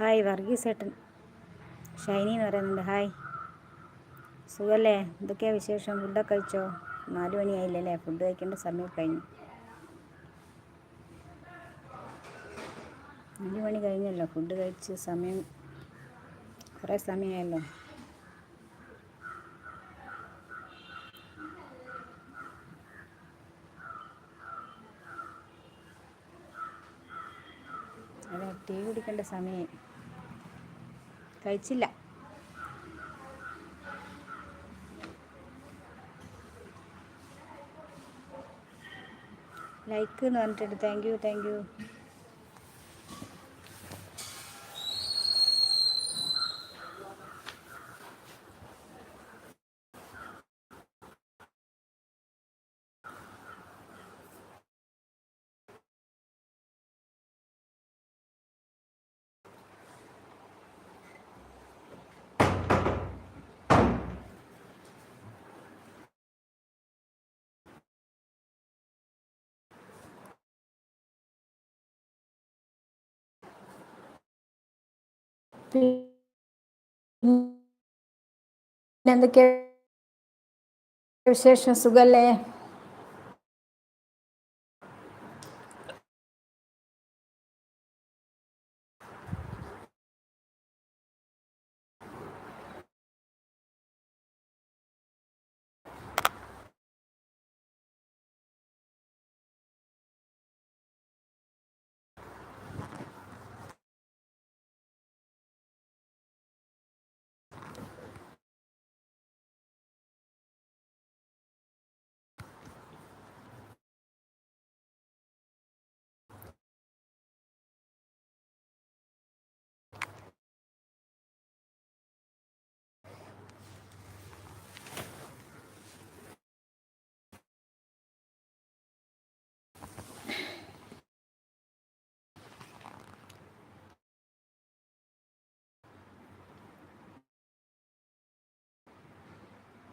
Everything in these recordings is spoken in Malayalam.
ഹായ് വർഗീസ് ഏട്ടൻ ഷൈനി എന്ന് പറയുന്നുണ്ട്. ഹായ്. സുഖല്ലേ? എന്തൊക്കെയാ വിശേഷം? ഫുഡൊക്കെ കഴിച്ചോ? നാല് മണിയായില്ലല്ലേ ഫുഡ് കഴിക്കേണ്ട സമയം കഴിഞ്ഞു. നാല് മണി കഴിഞ്ഞല്ലോ. ഫുഡ് കഴിച്ച് സമയം കുറേ സമയമായല്ലോ. അതെ ടീ കുടിക്കേണ്ട സമയം കഴിച്ചില്ല. ലൈക്ക് എന്ന് പറഞ്ഞിട്ടുണ്ട്. താങ്ക് യു താങ്ക് യു എന്തൊക്കെയാ വിശേഷം? സുഖല്ലേ?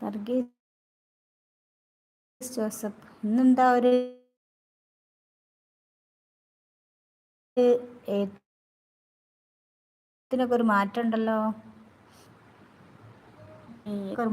വർഗീസ് ജോസഫ് ഇന്നെന്താ ഒരു എഴുത്തിനൊക്കെ ഒരു മാറ്റം ഉണ്ടല്ലോ? ഒരു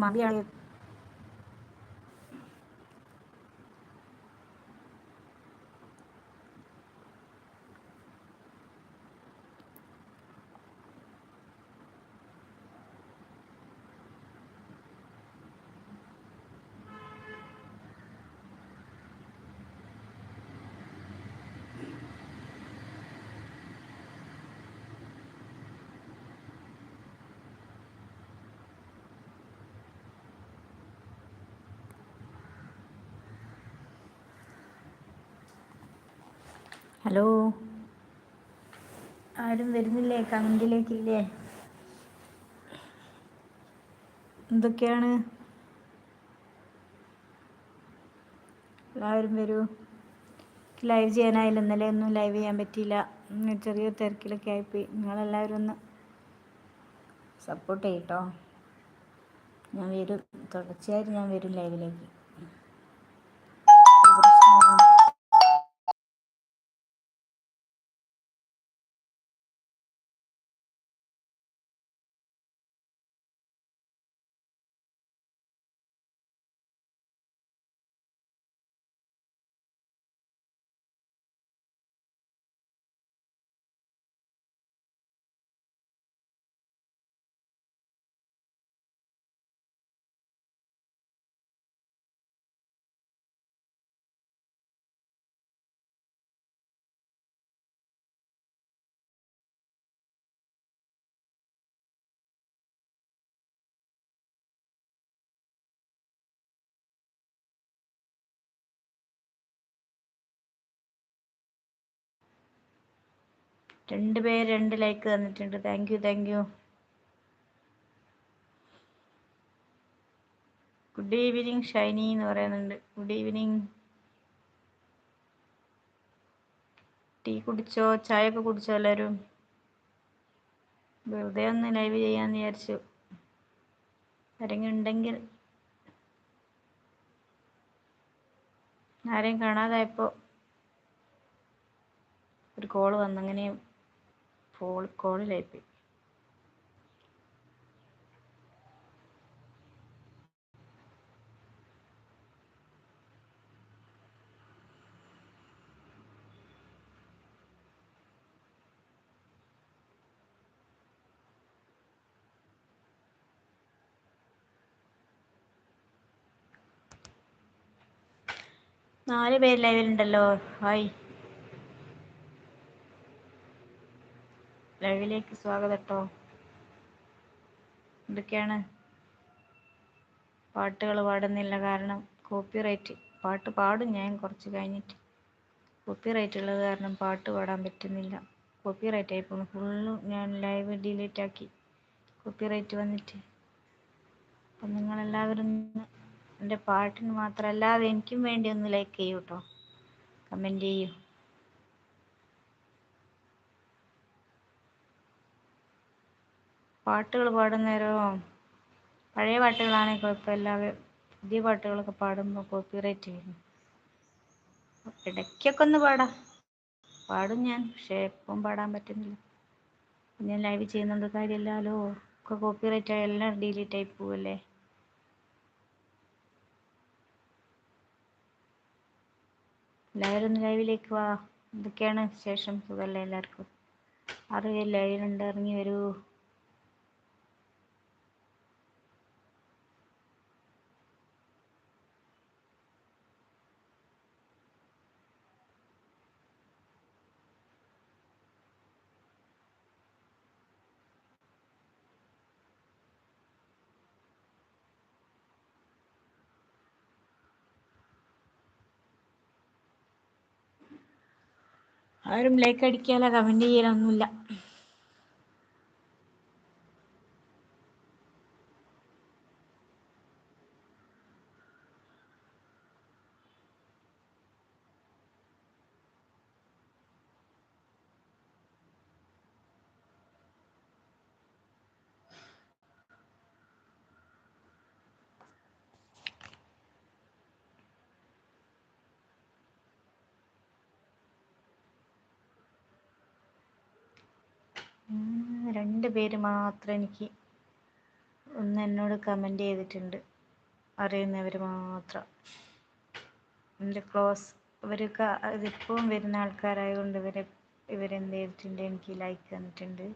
ഹലോ? ആരും വരുന്നില്ലേ? കമന്റിലേക്കില്ലേ എന്തൊക്കെയാണ്? എല്ലാവരും വരൂ. ലൈവ് ചെയ്യാനായില്ല. ഇന്നലെ ഒന്നും ലൈവ് ചെയ്യാൻ പറ്റിയില്ല. ചെറിയ തിരക്കിലൊക്കെ ആയിപ്പോയി. നിങ്ങളെല്ലാവരും ഒന്ന് സപ്പോർട്ട് ചെയ്യട്ടോ. ഞാൻ വരും. തുടർച്ചയായിട്ട് ഞാൻ വരും ലൈവിലേക്ക് രണ്ട് പേര് രണ്ട് ലൈക്ക് തന്നിട്ടുണ്ട്. Thank you thank you good evening Shiny എന്ന് പറയുന്നുണ്ട്. ഗുഡ് ഈവനിങ് ടീ കുടിച്ചോ? ചായ ഒക്കെ കുടിച്ചോ എല്ലാവരും? വെറുതെ ഒന്ന് ലൈവ് ചെയ്യാന്ന് വിചാരിച്ചു. ആരെങ്കിലും ഉണ്ടെങ്കിൽ ആരെയും കാണാതായപ്പോൾ ഒരു കോൾ വന്നു. കോളിലായിപ്പോയി നാല് പേര് ലൈവിലുണ്ടല്ലോ ഹായ്. ലൈവിലേക്ക് സ്വാഗതം കേട്ടോ എന്തൊക്കെയാണ്? പാട്ടുകൾ പാടുന്നില്ല കാരണം കോപ്പിറൈറ്റ് പാട്ട് പാടും ഞാൻ കുറച്ച് കഴിഞ്ഞിട്ട്. കോപ്പിറൈറ്റ് ഉള്ളത് കാരണം പാട്ട് പാടാൻ പറ്റുന്നില്ല. കോപ്പിറൈറ്റ് ആയി ഫുള്ളും ഞാൻ ലൈവ് ഡിലീറ്റ് ആക്കി കോപ്പിറൈറ്റ് വന്നിട്ട്. അപ്പം നിങ്ങളെല്ലാവരും എന്റെ പാട്ടിന് മാത്രമല്ലാതെ എനിക്കും വേണ്ടി ഒന്ന് ലൈക്ക് ചെയ്യൂ കേട്ടോ കമന്റ് ചെയ്യൂ. പാട്ടുകൾ പാടുന്നേരോ പഴയ പാട്ടുകളാണെങ്കിൽ കുഴപ്പമില്ല പുതിയ പാട്ടുകളൊക്കെ പാടുമ്പോൾ കോപ്പിറൈറ്റ് വരും ഇടയ്ക്കൊക്കെ ഒന്ന് പാടാം. പാടും ഞാൻ പക്ഷേ എപ്പം പാടാൻ പറ്റുന്നില്ല. ഞാൻ ലൈവ് ചെയ്യുന്നുണ്ട് കാര്യമില്ലല്ലോ. ഒക്കെ കോപ്പിറൈറ്റ് എല്ലാം ഡിലീറ്റ് ആയി പോവല്ലേ? എല്ലാവരും ഒന്ന് ലൈവിലേക്ക് വാ. എന്തൊക്കെയാണ് ശേഷം സുഖമല്ലേ എല്ലാവർക്കും? അറിയില്ല ലൈവിലുണ്ട് ഇറങ്ങി വരൂ. ആരും ലൈക്ക് അടിക്കാനോ കമന്റ് ചെയ്യാനൊന്നുമില്ല രണ്ട് പേര് മാത്രം എനിക്ക് ഒന്ന് എന്നോട് കമന്റ് ചെയ്തിട്ടുണ്ട്. അറിയുന്നവർ മാത്രം. എന്റെ ക്ലോസ് ഇവരൊക്കെ ഇതിപ്പം വരുന്ന ആൾക്കാരായതുകൊണ്ട് ഇവരെ ഇവരെന്ത് ചെയ്തിട്ടുണ്ട് എനിക്ക് ലൈക്ക് തന്നിട്ടുണ്ട്.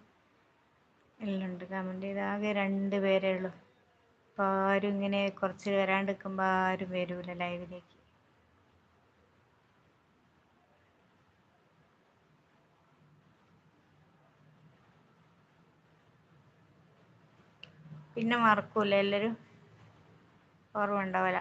എല്ലാം കമന്റ് ചെയ്ത് ആകെ രണ്ട് പേരേ ഉള്ളൂ. അപ്പോൾ ആരും ഇങ്ങനെ കുറച്ച് വരാണ്ട് നിൽക്കുമ്പോൾ ആരും വരൂല ലൈവിലേക്ക് പിന്നെ മറക്കൂല. എല്ലാവരും ഓർമ്മ ഉണ്ടാവില്ല